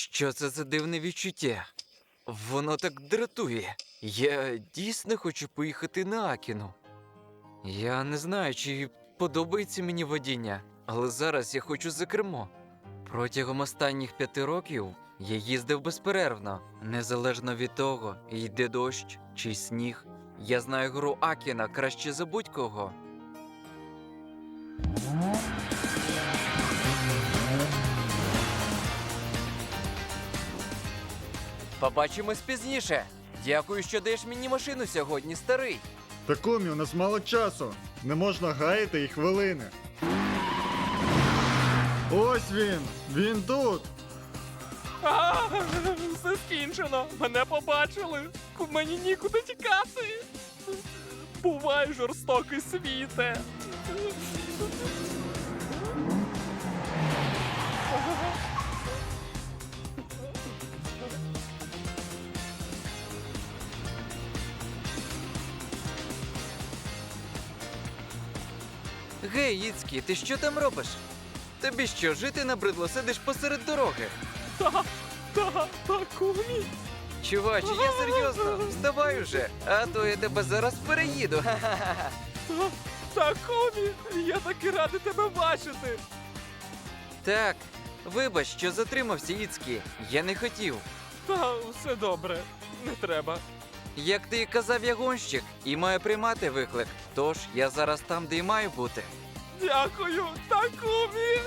Що це за дивне відчуття? Воно так дратує. Я дійсно хочу поїхати на Акіну. Я не знаю, чи подобається мені водіння, але зараз я хочу за кермо. Протягом останніх п'яти років я їздив безперервно, незалежно від того, йде дощ чи сніг. Я знаю гру Акіна краще за будь-кого. Побачимось пізніше. Дякую, що даєш мені машину сьогодні, старий. Такумі, у нас мало часу. Не можна гаяти і хвилини. Ось він! Він тут! А, все скінчено. Мене побачили. Мені нікуди тікати. Бувай жорстокий світе. Гей, Іцкі, ти що там робиш? Тобі що, жити набридло, сидиш посеред дороги? Та, та, Такумі. Чуваче, я серйозно, вставай уже, а то я тебе зараз переїду. Ха-ха-ха. Та, Такумі, я таки радий тебе бачити. Так, вибач, що затримався, Іцкі. Я не хотів. Та все добре, не треба. Як ти і казав, я гонщик і маю приймати виклик. Тож я зараз там, де й маю бути. Дякую, Такумі.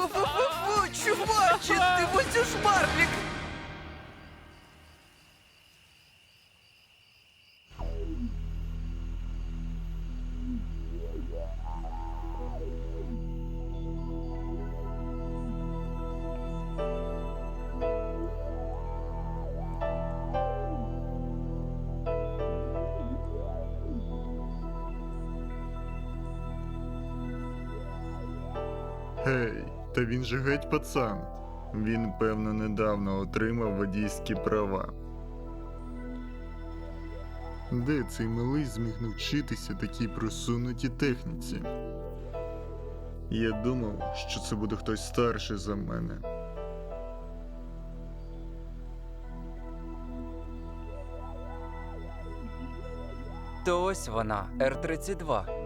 Фу-фу-фу, чуваче, ти бачиш Гей, та він же геть пацан. Він, певно, недавно отримав водійські права. Де цей малий зміг навчитися такій просунутій техніці? Я думав, що це буде хтось старший за мене. То ось вона, Р-32.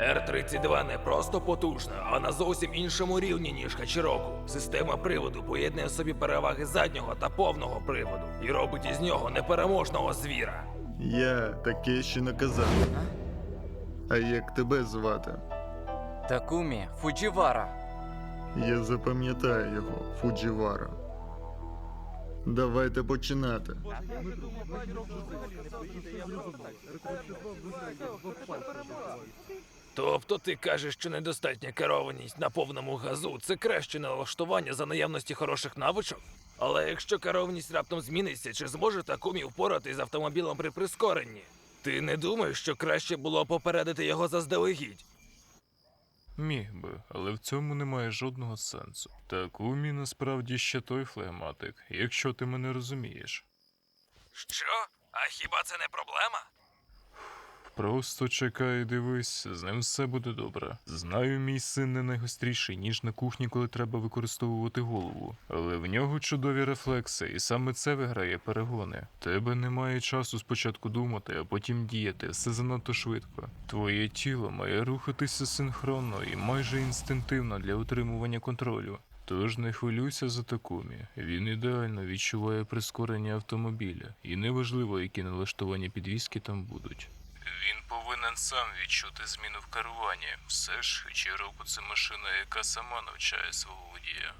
Р-32 не просто потужна, а на зовсім іншому рівні, ніж Хачіроку. Система приводу поєднує в собі переваги заднього та повного приводу і робить із нього непереможного звіра. Я таке ще не казав. А як тебе звати? Такумі Фуджівара. Я запам'ятаю його, Фуджівара. Давайте починати. Тобто ти кажеш, що недостатня керованість на повному газу це краще налаштування за наявності хороших навичок? Але якщо керованість раптом зміниться, чи зможе Такумі впоратись з автомобілем при прискоренні? Ти не думаєш, що краще було попередити його заздалегідь? Міг би, але в цьому немає жодного сенсу. Такумі насправді ще той флегматик, якщо ти мене розумієш. Що? А хіба це не проблема? Просто чекай і дивись, з ним все буде добре. Знаю, мій син не найгостріший, ніж на кухні, коли треба використовувати голову. Але в нього чудові рефлекси, і саме це виграє перегони. Тебе немає часу спочатку думати, а потім діяти. Все занадто швидко. Твоє тіло має рухатися синхронно і майже інстинктивно для утримування контролю. Тож не хвилюйся за Такумі. Він ідеально відчуває прискорення автомобіля, і неважливо, які налаштування підвіски там будуть. Він повинен сам відчути зміну в керуванні. Все ж Хичіроку це машина, яка сама навчає свого водія.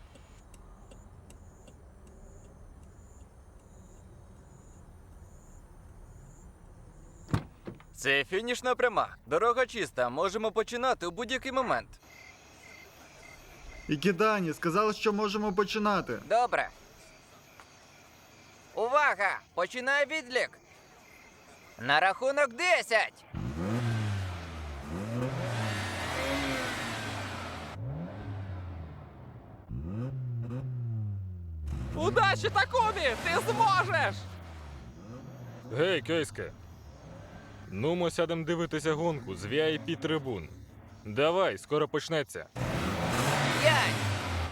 Це фінішна пряма. Дорога чиста, можемо починати у будь-який момент. І кидані сказали, що можемо починати. Добре. Увага! Починає відлік. На рахунок 10. Удачі, Такумі! Ти зможеш! Гей, Кейске. Ну, ми сядемо дивитися гонку з VIP трибун. Давай, скоро почнеться.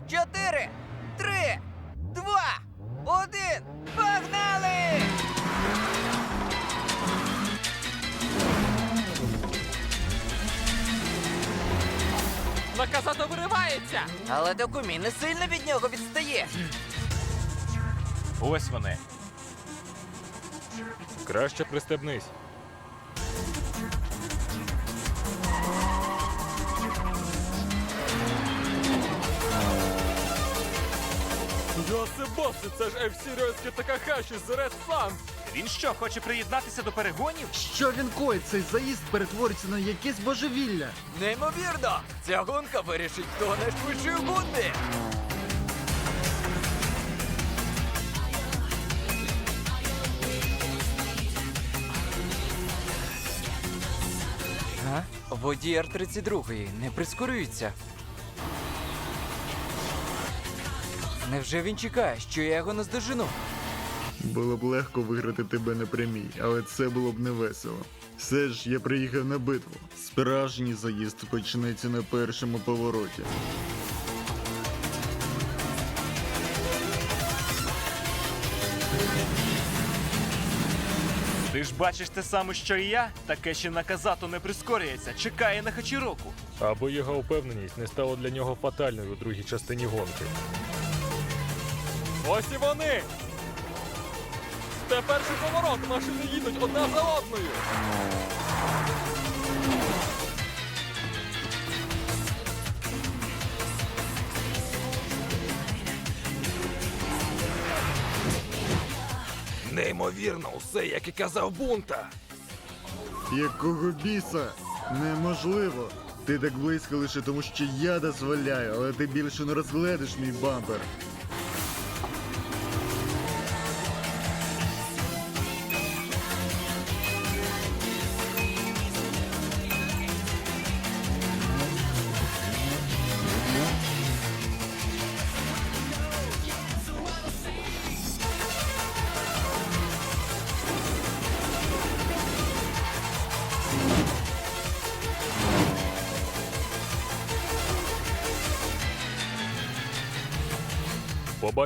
5, 4, Наказато виривається! Але Докумі не сильно від нього відстає. Ось вони. Краще пристебнись. Йосибоси, це ж F-Series Такахаші з Red Sun! Він що, хоче приєднатися до перегонів? Що він коїть? Цей заїзд перетвориться на якесь божевілля. Неймовірно! Ця гонка вирішить, хто найшвидший буде. А? Водій Р-32 не прискорюється. Невже він чекає, що я його наздожену? Було б легко виграти тебе на прямій, але це було б не весело. Все ж я приїхав на битву. Справжній заїзд почнеться на першому повороті. Ти ж бачиш те саме, що і я? Таке ще наказато не прискорюється, чекає на Хачіроку. Аби його впевненість не стала для нього фатальною у другій частині гонки. Ось і вони! Це перший поворот, машини їдуть одна за одною! Неймовірно, усе, як і казав Бунта. Якого біса? Неможливо. Ти так близько лише тому, що я дозволяю, але ти більше не розгледиш мій бампер.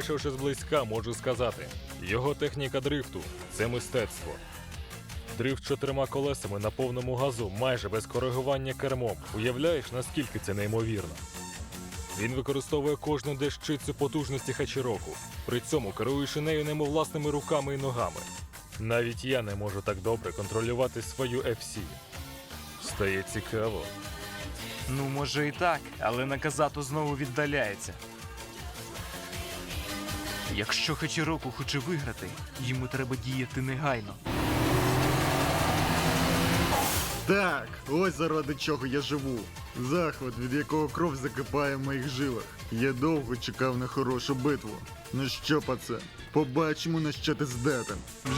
Побачивши зблизька, можу сказати, його техніка дрифту це мистецтво. Дрифт чотирма колесами на повному газу, майже без коригування кермом. Уявляєш, наскільки це неймовірно? Він використовує кожну дещицю потужності Хачіроку, при цьому керуючи нею ними власними руками і ногами. Навіть я не можу так добре контролювати свою FC. Стає цікаво. Ну, може і так, але наказато знову віддаляється. Якщо Хачіроку хоче виграти, йому треба діяти негайно. Так, ось заради чого я живу. Захват, від якого кров закипає в моїх жилах. Я довго чекав на хорошу битву. Ну що, пацан, побачимо на що ти здатен.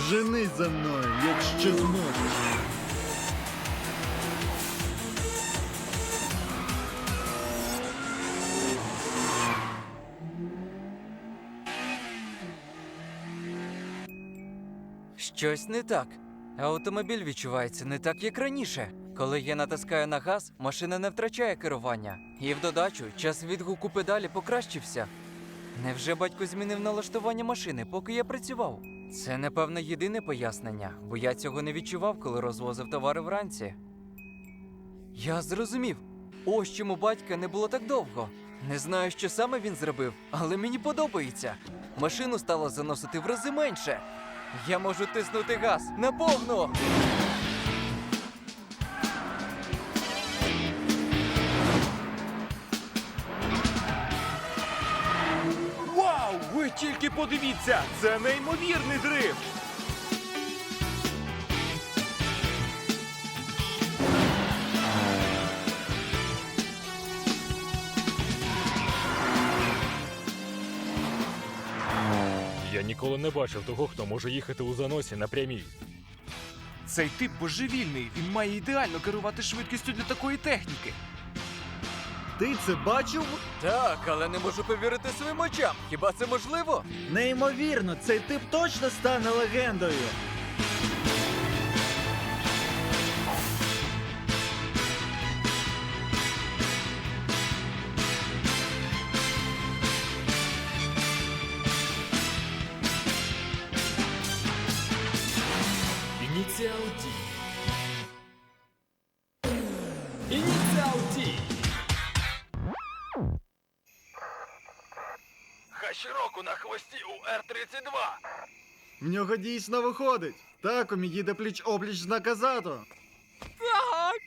Женись за мною, якщо зможеш. Щось не так. Автомобіль відчувається не так, як раніше. Коли я натискаю на газ, машина не втрачає керування. І в додачу час відгуку педалі покращився. Невже батько змінив налаштування машини, поки я працював? Це, напевно, єдине пояснення, бо я цього не відчував, коли розвозив товари вранці. Я зрозумів. Ось чому батька не було так довго. Не знаю, що саме він зробив, але мені подобається. Машину стало заносити в рази менше. Я можу тиснути газ наповну. Вау! Ви тільки подивіться! Це неймовірний дрифт! Ніколи не бачив того, хто може їхати у заносі на прямій. Цей тип божевільний. Він має ідеально керувати швидкістю для такої техніки. Ти це бачив? Так, але не можу повірити своїм очам. Хіба це можливо? Неймовірно, цей тип точно стане легендою. Ді. Ініціал Ді. Хашіроку на хвості у Р-32. В нього дійсно виходить. Такомі їде пліч опліч з наказато. Так.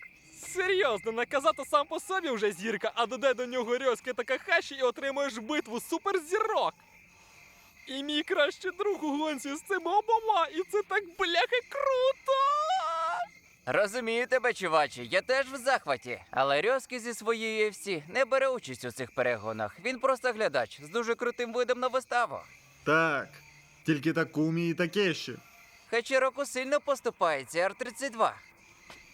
Серйозно, наказати сам по собі вже зірка, а додай до нього Рьоски та Какаші і отримаєш битву суперзірок. І мій кращий друг у гонці з цими обома, і це так бляха круто! Розумію тебе, чувачі, я теж в захваті. Але Рьоски зі своєї UFC не бере участь у цих перегонах. Він просто глядач з дуже крутим видом на виставу. Так. Тільки Такумі і Такеші. Хачіроку сильно поступається Р-32.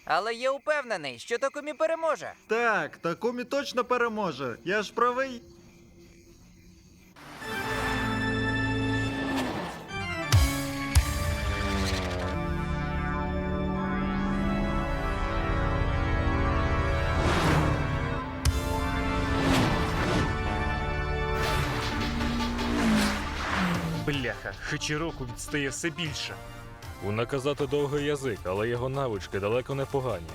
Але я упевнений, що Такумі переможе. Так, Такумі точно переможе. Я ж правий. Бляха, Хичіроку відстає все більше. У наказати довгий язик, але його навички далеко не погані.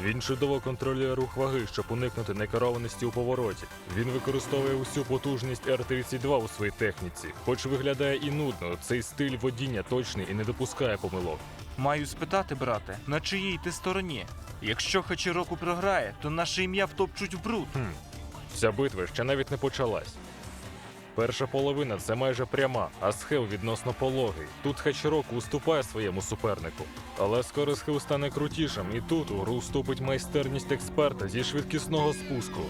Він чудово контролює рух ваги, щоб уникнути некерованості у повороті. Він використовує усю потужність Р-32 у своїй техніці. Хоч виглядає і нудно, цей стиль водіння точний і не допускає помилок. Маю спитати, брате, на чиїй ти стороні? Якщо Хачіроку програє, то наше ім'я втопчуть в бруд. Хм. Ця битва ще навіть не почалась. Перша половина це майже пряма, а схил відносно пологий. Тут Хачіроку уступає своєму супернику. Але скоро схил стане крутішим, і тут у гру вступить майстерність експерта зі швидкісного спуску.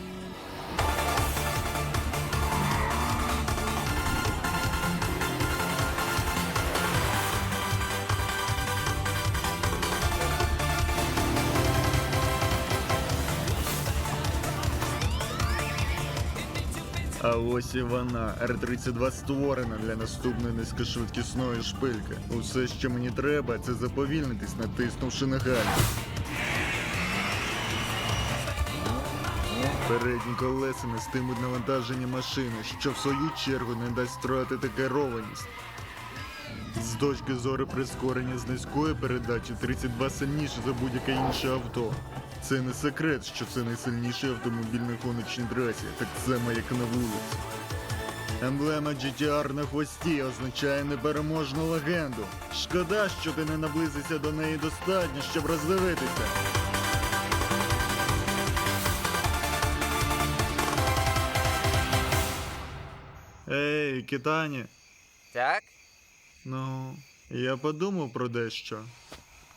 Ось вона. Р-32 створена для наступної низькошвидкісної шпильки. Усе, що мені треба, це заповільнитись, натиснувши на гальм. Передні колеса нестимуть навантаження машини, що в свою чергу не дасть втратити керованість. З точки зору прискорення з низької передачі 32 сильніше за будь-яке інше авто. Це не секрет, що це найсильніший автомобіль на гоночній трасі, так само як на вулиці. Емблема GTR на хвості означає непереможну легенду. Шкода, що ти не наблизився до неї достатньо, щоб роздивитися. Ей, Китані. Так? Ну, я подумав про дещо.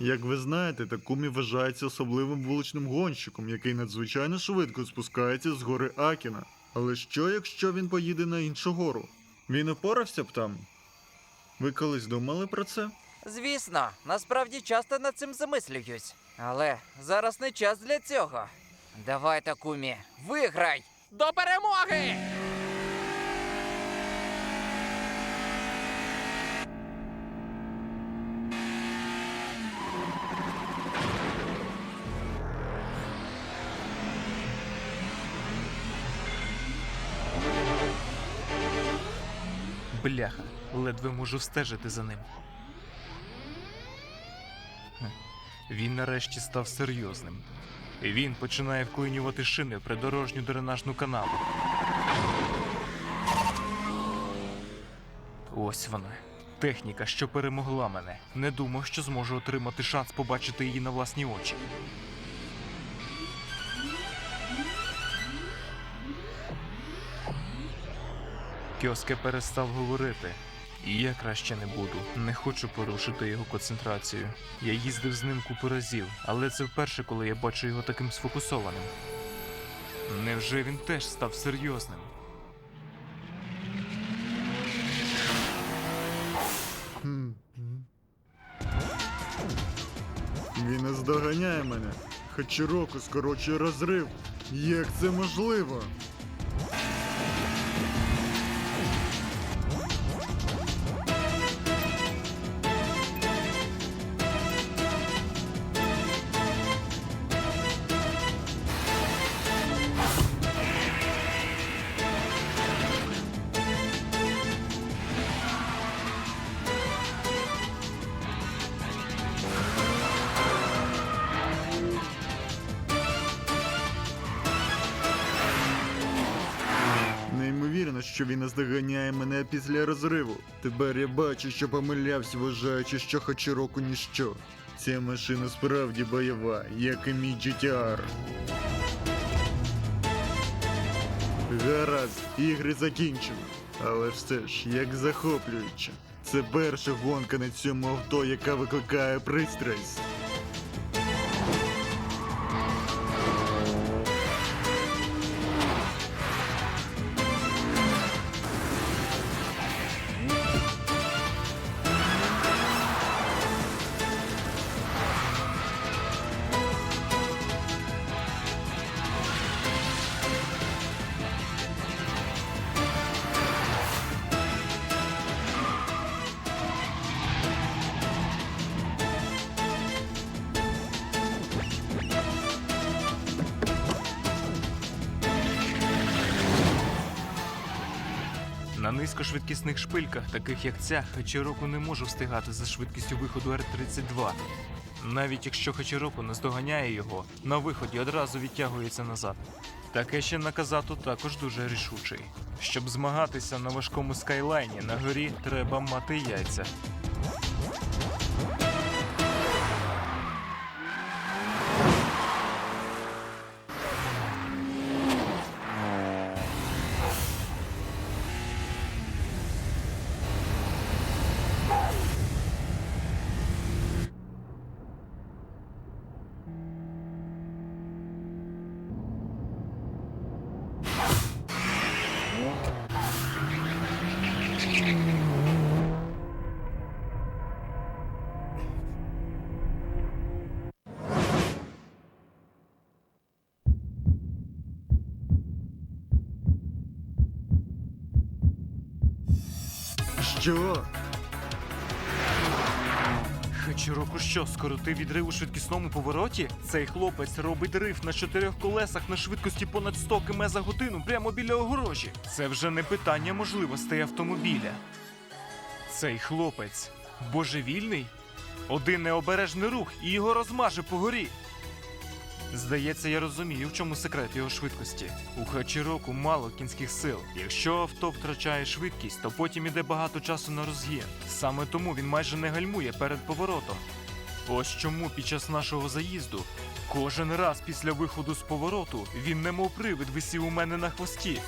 Як ви знаєте, Такумі вважається особливим вуличним гонщиком, який надзвичайно швидко спускається з гори Акіна. Але що, якщо він поїде на іншу гору? Він упорався б там? Ви колись думали про це? Звісно, насправді часто над цим замислююсь. Але зараз не час для цього. Давай, Такумі, виграй! До перемоги! Бляха, ледве можу встежити за ним. Він нарешті став серйозним. Він починає вклинювати шини в придорожню дренажну канаву. Ось вона. Техніка, що перемогла мене. Не думав, що зможу отримати шанс побачити її на власні очі. Кьоске перестав говорити. І я краще не буду. Не хочу порушити його концентрацію. Я їздив з ним купу разів, але це вперше, коли я бачу його таким сфокусованим. Невже він теж став серйозним? Він наздоганяє мене. Хачіроку скорочує розрив. Як це можливо? Що він наздоганяє мене після розриву. Тепер я бачу, що помилявся, вважаючи, що Хачіроку ніщо. Ця машина справді бойова, як і мій GTR. Гаразд, ігри закінчено. Але все ж, як захоплююче. Це перша гонка на цьому авто, яка викликає пристрасть. Таких як ця, Хачіроку не може встигати за швидкістю виходу Р-32. Навіть якщо Хачіроку наздоганяє його, на виході одразу відтягується назад. Таке ще наказато також дуже рішучий. Щоб змагатися на важкому скайлайні на горі, треба мати яйця. Що? Хачіроку що, скоротив відрив у швидкісному повороті? Цей хлопець робить дрифт на чотирьох колесах на швидкості понад 100 км за годину прямо біля огорожі. Це вже не питання можливостей автомобіля. Цей хлопець божевільний? Один необережний рух і його розмаже по горі. Здається, я розумію, в чому секрет його швидкості. У Хачіроку мало кінських сил. Якщо авто втрачає швидкість, то потім іде багато часу на розгін. Саме тому він майже не гальмує перед поворотом. Ось чому під час нашого заїзду кожен раз після виходу з повороту він немов привид висів у мене на хвості.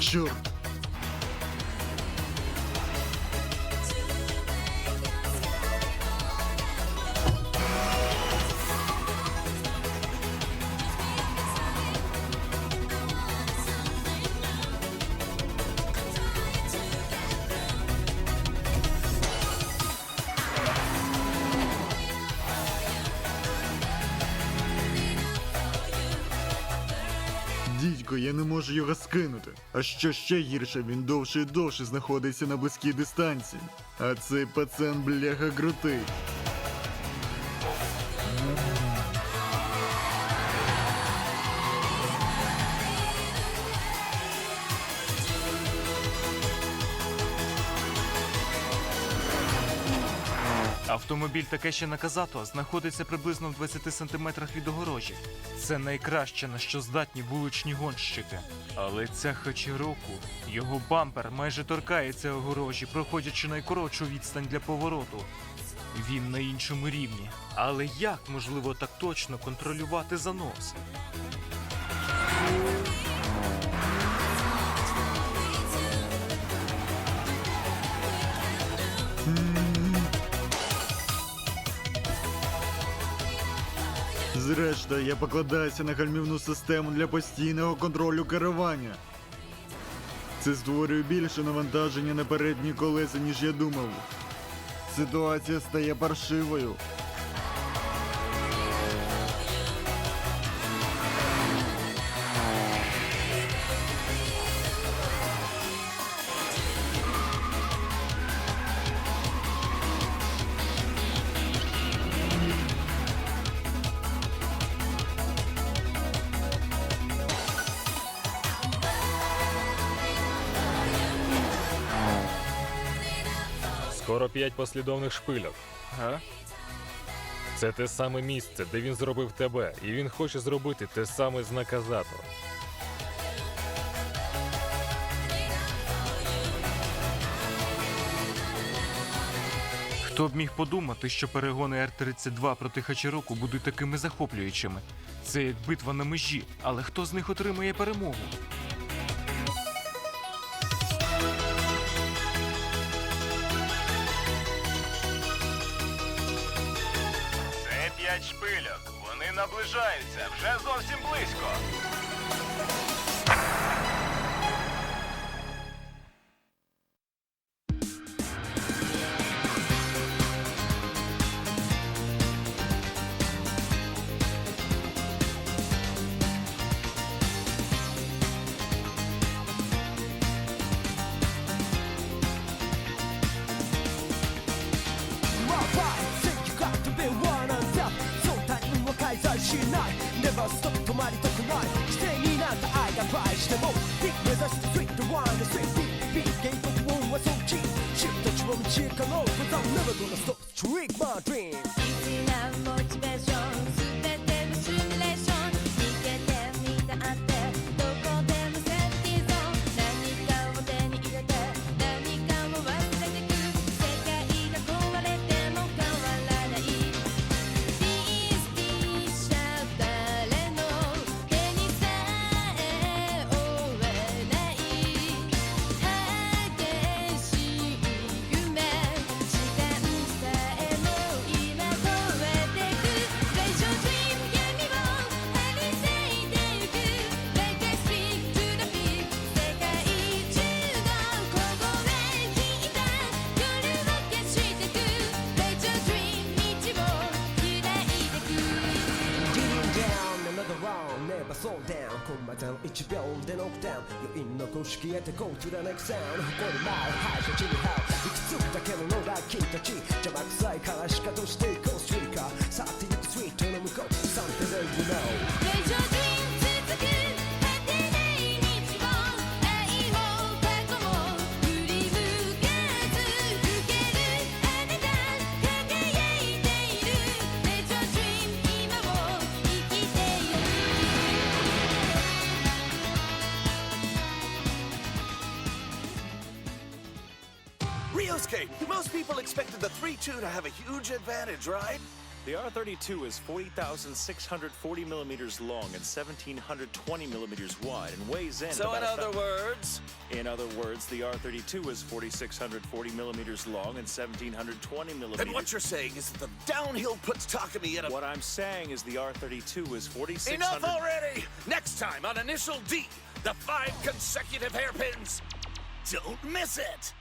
Чорт! Скинути. А що ще гірше, він довше і довше знаходиться на близькій дистанції. А цей пацан бляха крутий. Автомобіль Такеші Наказато знаходиться приблизно в 20 сантиметрах від огорожі. Це найкраще, на що здатні вуличні гонщики. Але ця Хачіроку, його бампер майже торкається огорожі, проходячи найкоротшу відстань для повороту. Він на іншому рівні. Але як можливо так точно контролювати занос? Зрештою, я покладаюся на гальмівну систему для постійного контролю керування. Це створює більше навантаження на передні колеса, ніж я думав. Ситуація стає паршивою. Послідовних шпильок. Га? Це те саме місце, де він зробив тебе, і він хоче зробити те саме з наказато. Хто б міг подумати, що перегони Р-32 проти Хачіроку будуть такими захоплюючими? Це як битва на межі, але хто з них отримає перемогу? Наближаються вже зовсім близько. まりたくない犠牲になった愛が倍してもビッグ目指してスイットワンでスイッチビッグ原告音はそっちシフト地を導かろう But I'm never gonna stop 一秒でノックダウン余韻残し消えて Go to the next sound 誇る前敗者地に這う行き着くだけの野良君たち。邪魔くさいからしかとしていく。Most people expected the 3-2 to have a huge advantage, right? The R-32 is 40,640 millimeters long and 1,720 millimeters wide and weighs in. So in other words, in other words, the R-32 is 4,640 millimeters long and 1,720 millimeters. then what you're saying is that the downhill puts Takumi in a... What I'm saying is the R-32 is 4,600. Enough already! Next time on Initial D, the five consecutive hairpins. Don't miss it!